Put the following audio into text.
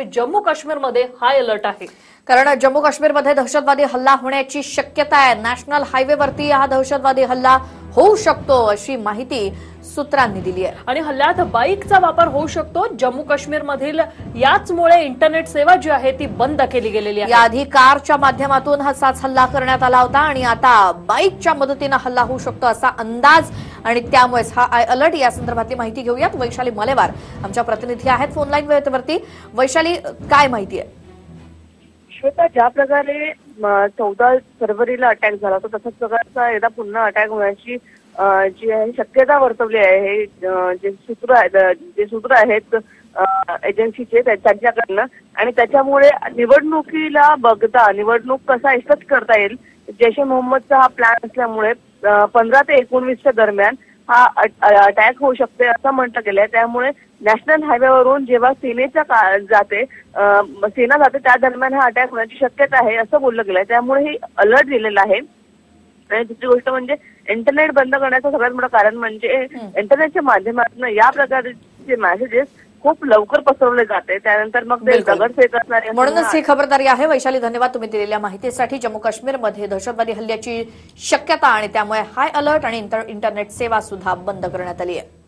जम्मू काश्मीरमध्ये high alert आहे. कारण जम्मू काश्मीरमध्ये दहशतवादी हल्ला होण्याची शक्यता आहे. नॅशनल हायवेवरती हा दहशतवादी हल्ला होऊ शकतो अशी माहिती सूत्रांनी दिली आहे. आणि हल्ल्यात बाईकचा वापर होऊ शकतो. जम्मू काश्मीरमधील याचमुळे इंटरनेट सेवा जी आहे ती बंद केली गेलेली आहे. याआधी कारच्या माध्यमातून हाच हल्ला करण्यात आला होता आणि आता बाईकच्या मदतीनं हल्ला होऊ शकतो असा अंदाज आणि त्यामुळेच हा आय अलर्ट या संदर्भातली माहिती घेऊयात. वैशाली मलेवार आमच्या प्रतिनिधी आहेत. फोनलाईन वरती वैशाली काय माहिती आहे? श्वेता ज्या प्रकारे चौदा फरवरीला अटॅक झाला होता तसाच प्रकारचा एकदा पुन्हा अटॅक होण्याची जी आहे शक्यता वर्तवली आहे. हे जे सूत्र आहेत जे सूत्र आहेत एजन्सीचे त्यांच्याकडनं. आणि त्याच्यामुळे निवडणुकीला बघता निवडणूक कसा एकच करता येईल जैश ए मोहम्मदचा हा प्लॅन असल्यामुळे पंधरा ते एकोणवीसच्या दरम्यान हा अटॅक होऊ शकते असं म्हटलं गेलंय. त्यामुळे नॅशनल हायवेवरून जेव्हा सेनेच्या का- जाते सेना जाते त्या दरम्यान हा अटॅक होण्याची शक्यता आहे असं बोललं गेलंय. त्यामुळे ही अलर्ट दिलेला आहे. आणि दुसरी गोष्ट म्हणजे इंटरनेट बंद करण्याचं सगळ्यात मोठं कारण म्हणजे इंटरनेटच्या माध्यमातून या प्रकारचे मेसेजेस खूप लवकर पसरवले जाते. त्यानंतर मग ते. दगडफेक असणारे म्हणूनच ही खबरदारी आहे. वैशाली धन्यवाद तुम्ही दिलेल्या माहितीसाठी. जम्मू काश्मीरमध्ये दहशतवादी हल्ल्याची शक्यता आणि त्यामुळे हाय अलर्ट आणि इंटर- इंटरनेट सेवा सुद्धा बंद करण्यात आली आहे.